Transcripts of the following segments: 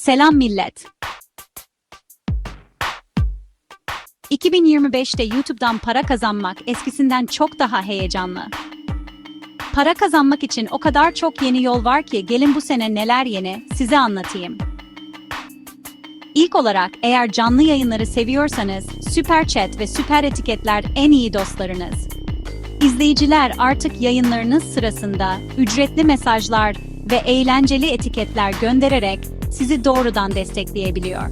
Selam millet. 2025'te YouTube'dan para kazanmak eskisinden çok daha heyecanlı. Para kazanmak için o kadar çok yeni yol var ki gelin bu sene neler yeni size anlatayım. İlk olarak eğer canlı yayınları seviyorsanız Süper Chat ve Süper Etiketler en iyi dostlarınız. İzleyiciler artık yayınlarınız sırasında ücretli mesajlar ve eğlenceli etiketler göndererek sizi doğrudan destekleyebiliyor.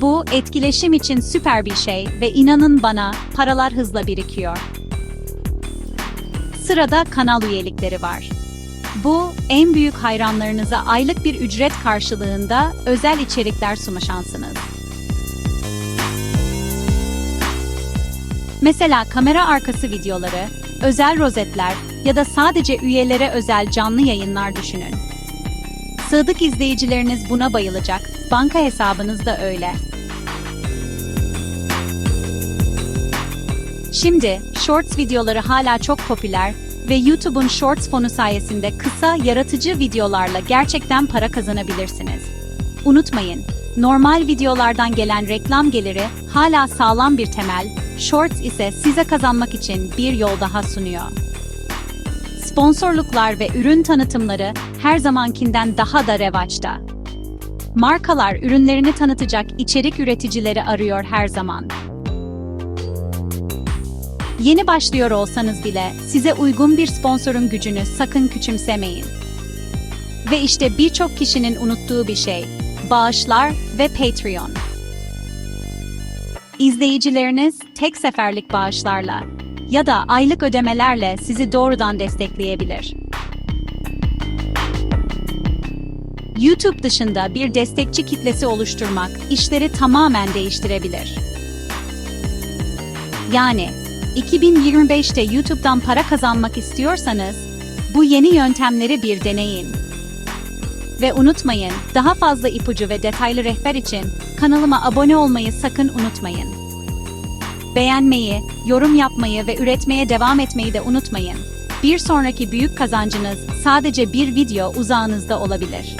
Bu etkileşim için süper bir şey ve inanın bana paralar hızla birikiyor. Sırada kanal üyelikleri var. Bu, en büyük hayranlarınıza aylık bir ücret karşılığında özel içerikler sunma şansınız. Mesela kamera arkası videoları, özel rozetler ya da sadece üyelere özel canlı yayınlar düşünün. Sadık izleyicileriniz buna bayılacak, banka hesabınız da öyle. Şimdi, Shorts videoları hala çok popüler ve YouTube'un Shorts fonu sayesinde kısa, yaratıcı videolarla gerçekten para kazanabilirsiniz. Unutmayın, normal videolardan gelen reklam geliri hala sağlam bir temel, Shorts ise size kazanmak için bir yol daha sunuyor. Sponsorluklar ve ürün tanıtımları her zamankinden daha da revaçta. Markalar ürünlerini tanıtacak içerik üreticileri arıyor her zaman. Yeni başlıyor olsanız bile size uygun bir sponsorun gücünü sakın küçümsemeyin. Ve işte birçok kişinin unuttuğu bir şey, bağışlar ve Patreon. İzleyicileriniz tek seferlik bağışlarla ya da aylık ödemelerle sizi doğrudan destekleyebilir. YouTube dışında bir destekçi kitlesi oluşturmak işleri tamamen değiştirebilir. Yani 2025'te YouTube'dan para kazanmak istiyorsanız bu yeni yöntemleri bir deneyin. Ve unutmayın, daha fazla ipucu ve detaylı rehber için kanalıma abone olmayı sakın unutmayın. Beğenmeyi, yorum yapmayı ve üretmeye devam etmeyi de unutmayın. Bir sonraki büyük kazancınız sadece bir video uzağınızda olabilir.